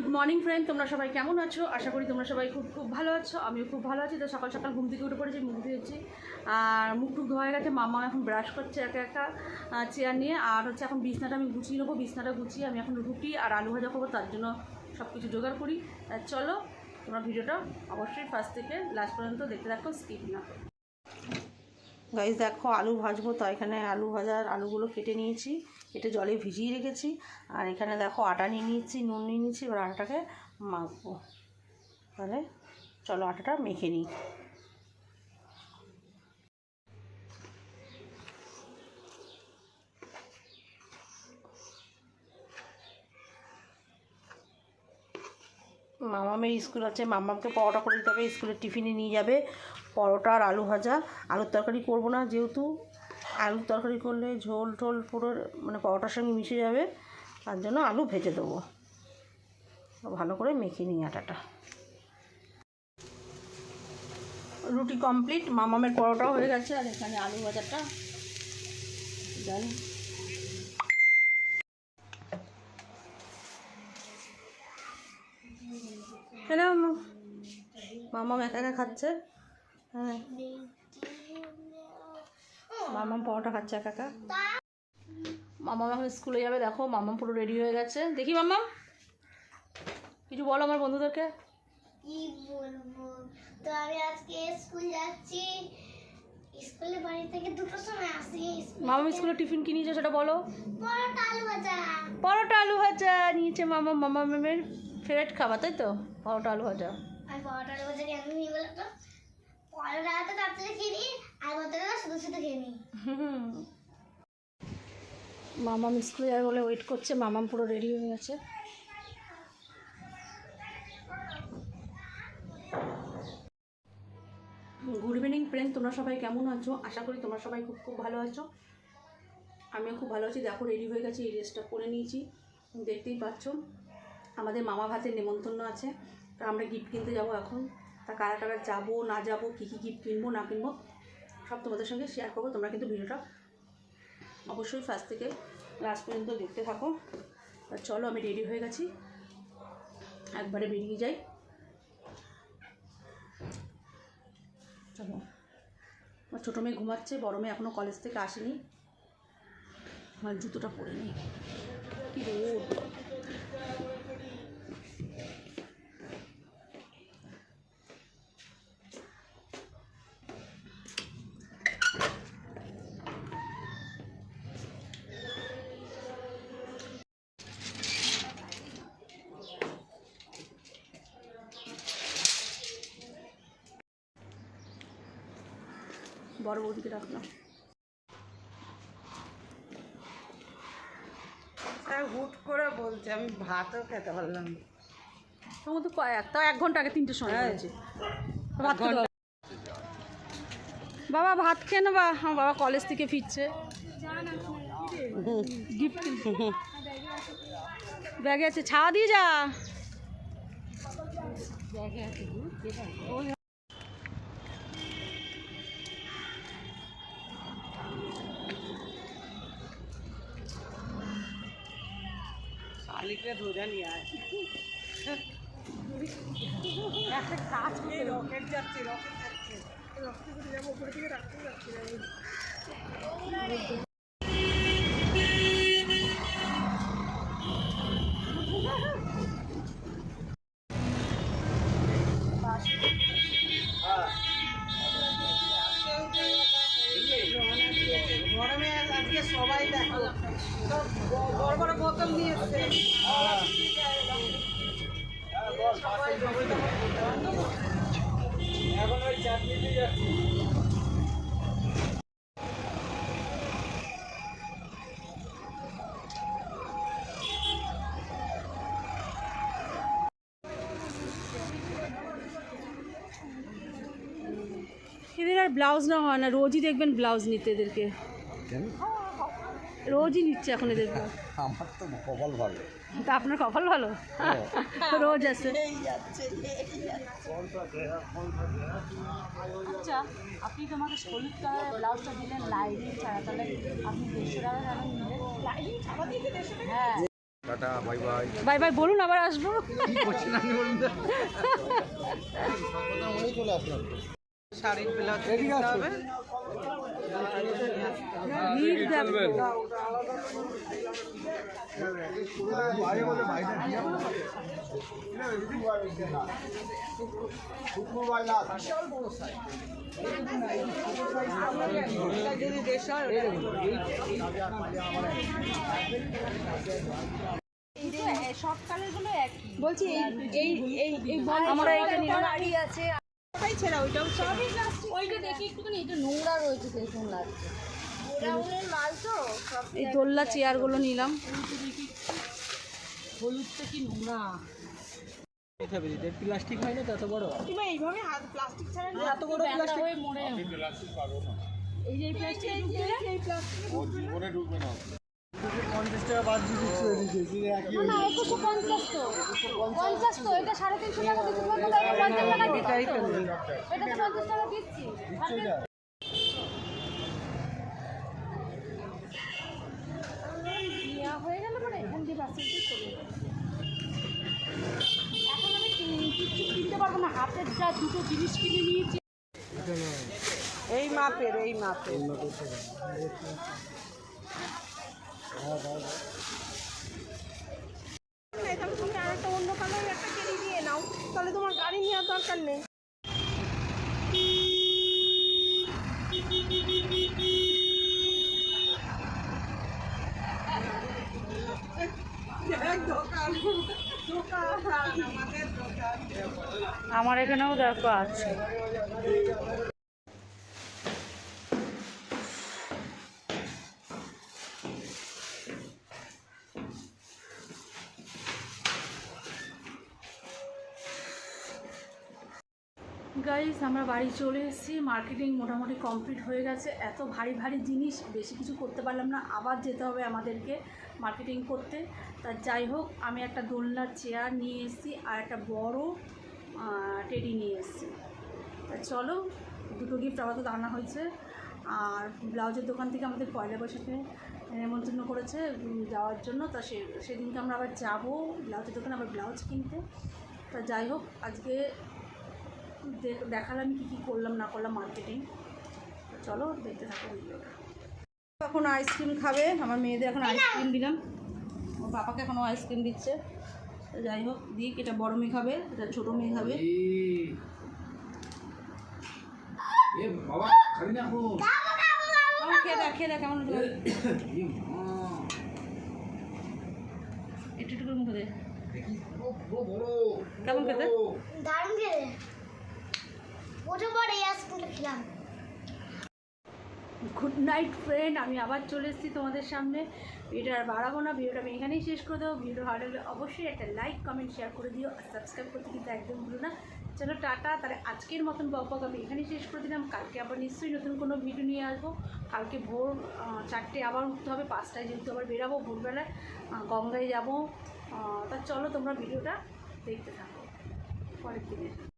Good morning friend তোমরা সবাই কেমন আছো? আশা করি তোমরা সবাই খুব খুব ভালো আছো। আমিও খুব ভালো আছি। তো সকাল সকাল ঘুম থেকে উঠে পড়েছি, মুখ ধুয়েছি আর মুখ টুক ধোয়া গেছে। মামা এখন ব্রাশ করছে একা একা চেয়ার নিয়ে। আর হচ্ছে এখন বিছনাটা আমি গুছিয়ে নেব। বিছনাটা গুছিয়ে আমি এখন রুটি আর আলু ভাজা করব। তার জন্য সব কিছু জোগাড় করি। চলো, তোমরা ভিডিওটা অবশ্যই ফার্স্ট থেকে লাস্ট পর্যন্ত দেখতে থাকো স্কিপ না করো। গাইজ দেখো, আলু ভাজবো। তো এখানে আলু ভাজার আলুগুলো কেটে নিয়েছি। কেটে জলে ভিজিয়ে রেখেছি। আর এখানে দেখো আটা নিয়ে নিয়েছি, নুন নিয়ে নিয়েছি, এবার আটাটাকে মাখবো। তাহলে চলো আটাটা মেখে নিই। মামামের স্কুল আছে, মামামকে পরোটা করে দিতে হবে, স্কুলের টিফিনে নিয়ে যাবে। পরোটা আর আলু ভাজা। আলুর তরকারি করব না যেহেতু। আলুর তরকারি করলে ঝোল টোল পুরো মানে পরোটার সঙ্গে মিশে যাবে, তার জন্য আলু ভেজে দেবো। ভালো করে মেখে নিই আটাটা। রুটি কমপ্লিট, মামামের পরোটাও হয়ে গেছে, আর এখানে আলু ভাজাটা। ডাল কেন মামাম একা একা খাচ্ছে। হ্যাঁ। মামাম পরোটা খাচ্ছে একা একা। মামাম এখন স্কুলে যাবে দেখো মামাম পুরো রেডি হয়ে গেছে। দেখি মামাম। কিছু বলো আমার বন্ধুদেরকে। কি বলব? তো আমি আজকে স্কুল যাচ্ছি। স্কুলে বাড়ি থেকে দুটোর সময় আসি। মামাম স্কুলে টিফিন কি নিয়েছে সেটা বলো। পরোটা আলু ভাজা। পরোটা আলু ভাজা নিয়েছে মামা মামা ম্যামের ফেভারিট খাবার তাই তো? পরোটা আলু ভাজা। পরোটা আলু ভাজা পরোটা তো তাড়াতাড়ি খেয়ে আর ভাতটা শুধু মামাম স্কুলে যাবে বলে ওয়েট করছে, মামাম পুরো রেডি হয়ে গেছে। গুড ইভিনিং ফ্রেন্ড তোমরা সবাই কেমন আছো? আশা করি তোমরা সবাই খুব খুব ভালো আছো। আমিও খুব ভালো আছি। দেখো রেডি হয়ে গেছে, এই ড্রেসটা পরে নিয়েছি। দেখতেই পাচ্ছ, আমাদের মামা ভাতের নেমন্তন্ন আছে। তা আমরা গিফট কিনতে যাব এখন। তা কারা কারা যাব, না যাব, কী কী গিফট কিনবো, না কিনবো সব তোমাদের সঙ্গে শেয়ার করব, তোমরা কিন্তু ভিডিওটা অবশ্যই ফার্স্ট থেকে লাস্ট পর্যন্ত দেখতে থাকো। আর চলো, আমি রেডি হয়ে গেছি। একবারে বেরিয়ে যাই। চলো। আমার ছোটো মেয়ে ঘুমাচ্ছে, বড় মেয়ে এখনও কলেজ থেকে আসেনি। আমার জুতোটা পরে নিই কী বড় বৌদিকে রাখলাম হুট করে বলছে আমি ভাতও খেতে পারলাম না। তো কয়েক তাও এক ঘণ্টা আগে তিনটের সময় হ্যাঁ। হয়েছে ভাত বাবা ভাত খেয়ে নেবা আমার বাবা কলেজ থেকে ফিরছে। গিফট ব্যাগে আছে। ছাওয়া দিয়ে যা। ধরে নিয়ে আয়। একটা কাজ নিয়ে রকেট যাচ্ছে রকেট যাচ্ছে। গরমে এদের আর ব্লাউজ না হয় না রোজই দেখবেন ব্লাউজ নিতে এদেরকে। রোজই নিচ্ছে এখন এদের আমার তো কপাল ভালো। তা আপনার কপাল ভালো? রোজ আছে। আচ্ছা আপনি তোমাকে হলুদ কালারের ব্লাউজটা দিলেন লাইনিং ছাড়া তাহলে আপনি দেড়শো টাকা নিলেন লাইনিং ছাড়া দিয়ে দেড়শো হ্যাঁ। Tata bye bye. Bye bye বলুন আবার আসব। শাড়ির ব্লাউজ হবে। দেড়শো বলছি এই এই এই আমরা এইটা নিলাম। ওটাই ছেড়া ওইটাও সবই ওইটা দেখি একটুখানি এটা নোংরা রয়েছে সেরকম লাগছে এই দোল্লা চেয়ারগুলো নিলাম। হলুদটা কি নোংরা? প্লাস্টিক হয় না তত বড়? কিংবা এইভাবে হাত প্লাস্টিক ছাড়া এত বড় প্লাস্টিক মরে এই যে প্লাস্টিক এই প্লাস্টিক পঞ্চাশ টাকা বাদ দিয়ে দিচ্ছি। না একুশশো পঞ্চাশ তো। পঞ্চাশ তো এটা সাড়ে তিনশো টাকা দিচ্ছি। বলতে তো এটা পঞ্চাশ টাকা দিচ্ছি এটা তো পঞ্চাশ টাকা দিচ্ছি। হয়ে গেল মানে এখান দিয়ে বাসে চলে এখন আমি কিচ্ছু কিনতে পারব না। হাতের যা দুটো জিনিস কিনে নিয়েছি। এই মাপের এই মাপের এখানে তুমি আর একটা অন্য কালার একটা কেড়ে নিয়ে নাও তাহলে তোমার গাড়ি নেওয়ার দরকার নেই দোকান দোকান আমাদের দোকান আমার এখানেও দেখো আছে। গাইস আমরা বাড়ি চলে এসেছি। মার্কেটিং মোটামুটি কমপ্লিট হয়ে গেছে। এত ভারী ভারী জিনিস, বেশি কিছু করতে পারলাম না। আবার যেতে হবে আমাদেরকে। মার্কেটিং করতে। তা যাই হোক, আমি একটা দোলনার চেয়ার নিয়ে এসেছি আর একটা বড় টেডি নিয়ে এসেছি। তা চলো, দুটো গিফট আপাতত আনা হয়েছে। আর ব্লাউজের দোকান থেকে আমাদের পয়লা বৈশাখে নেমন্তন্ন করেছে যাওয়ার জন্য। তা সে, সেদিনকে আমরা আবার যাব ব্লাউজের দোকানে আবার ব্লাউজ কিনতে। তা যাই হোক, আজকে দেখ- দেখালাম কী কী করলাম, না করলাম মার্কেটিং চলো, দেখতে থাকো ভিডিওটা এখন আইসক্রিম খাবে। আমার মেয়েদের এখন আইসক্রিম দিলাম। ওর পাপাকে এখনও আইসক্রিম দিচ্ছে। যাই হোক দিক এটা বড় মেয়ে খাবে এটা ছোটো মেয়ে খাবে। খেয়ে দেখ খেয়ে দেখ কেমন হলো। একটু একটু করে মুখে দে। দেখি। বড় বড় বড়। কেমন খেতে? দারুণ গুড নাইট ফ্রেন্ড আমি আবার চলে এসেছি তোমাদের সামনে। ভিডিওটা আর বাড়াবো না, ভিডিওটা আমি এখানেই শেষ করে দেবো। ভিডিও ভালো লাগলে অবশ্যই একটা লাইক কমেন্ট শেয়ার করে দিও আর সাবস্ক্রাইব করতে কিন্তু একদম ভুলো না। চলো টাটা, তাহলে আজকের মতন বকবক আমি এখানেই শেষ করে দিলাম। কালকে আবার নিশ্চয়ই নতুন কোনো ভিডিও নিয়ে আসব। কালকে ভোর চারটে আবার উঠতে হবে, পাঁচটায় যেহেতু আবার বেরাবো ভোরবেলায় গঙ্গায় যাব। তা চলো তোমরা ভিডিওটা দেখতে থাকো। পরের দিনের।